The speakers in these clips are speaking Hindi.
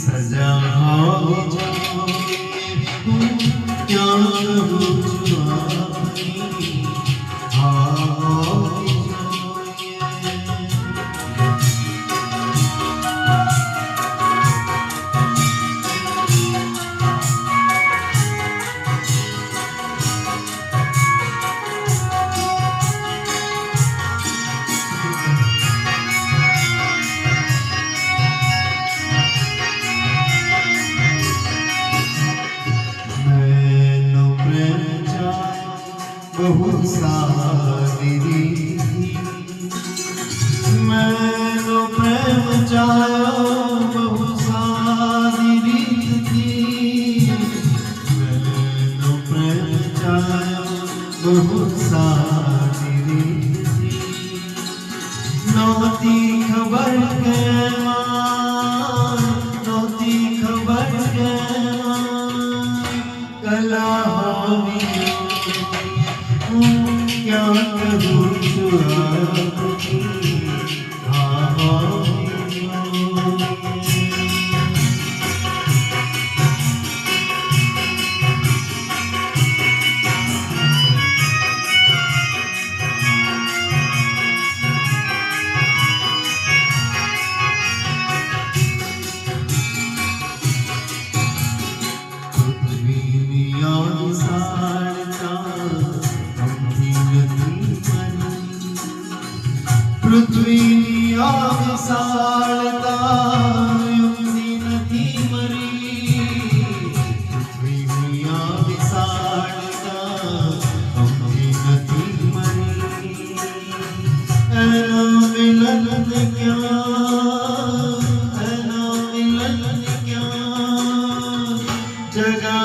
सजा बहुत सारी रीति मैंने प्रेम जाया बहुत सारी रीति मैंने प्रेम जाया बहुत सारी रीति नौती खबर के नौती खबर के कला होवी Thank you. પૃથ્વીની યાદ સાળતા અમથી નથી મરી પૃથ્વીની યાદ સાળતા અમથી નથી મરી એના મિલન ક્યાં એના મિલન ક્યાં જગા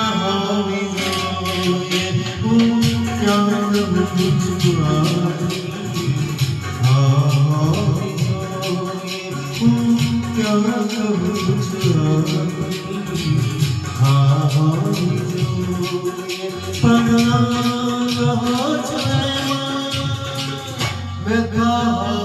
Pagana Rahat Mehman Veda